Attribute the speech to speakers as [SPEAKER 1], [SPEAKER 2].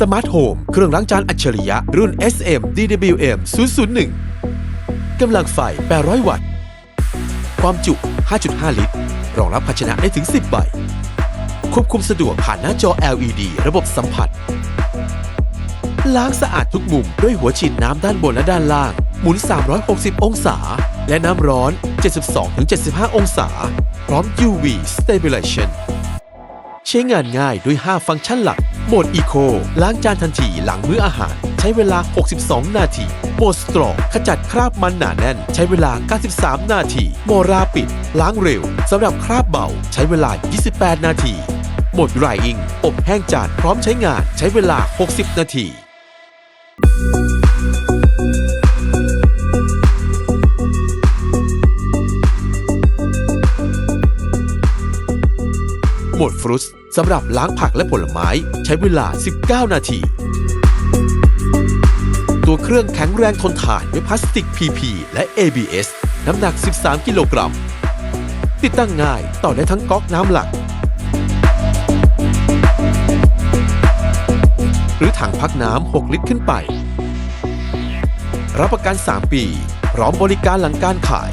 [SPEAKER 1] สมาร์ทโฮมเครื่องล้างจานอัจฉริยะ รุ่น SM DWM 001 กำลังไฟ 800 วัตต์ ความจุ 5.5 ลิตร รองรับภาชนะได้ถึง 10 ใบ ควบคุมสะดวกผ่านหน้าจอ LED ระบบสัมผัส ล้างสะอาดทุกมุมด้วยหัวฉีดน้ำด้านบนและด้านล่าง หมุน 360 องศา และน้ำร้อน 72-75 องศา พร้อม UV Stabilization ใช้งานง่ายด้วย 5 ฟังก์ชันหลัก โหมดอีโคล้างจานทันทีหลังมื้ออาหาร ใช้เวลา 62 นาทีโหมดสตรองขจัดคราบมันหนาแน่น ใช้เวลา 93 นาทีโหมดราปิด ล้างเร็วสำหรับคราบเบา ใช้เวลา 28 นาทีโหมดไรอิงอบแห้งจานพร้อมใช้งานใช้เวลา 60 นาที โหมดฟรุตสำหรับล้างผักและผลไม้ใช้เวลา 19 นาที ตัวเครื่องแข็งแรงทนทานด้วยพลาสติก PP และ ABS น้ำหนัก 13 กิโลกรัม ติดตั้งง่ายต่อได้ทั้งก๊อกน้ำหลัก หรือถังพักน้ำ 6 ลิตรขึ้นไป รับประกัน 3 ปี พร้อมบริการหลังการขาย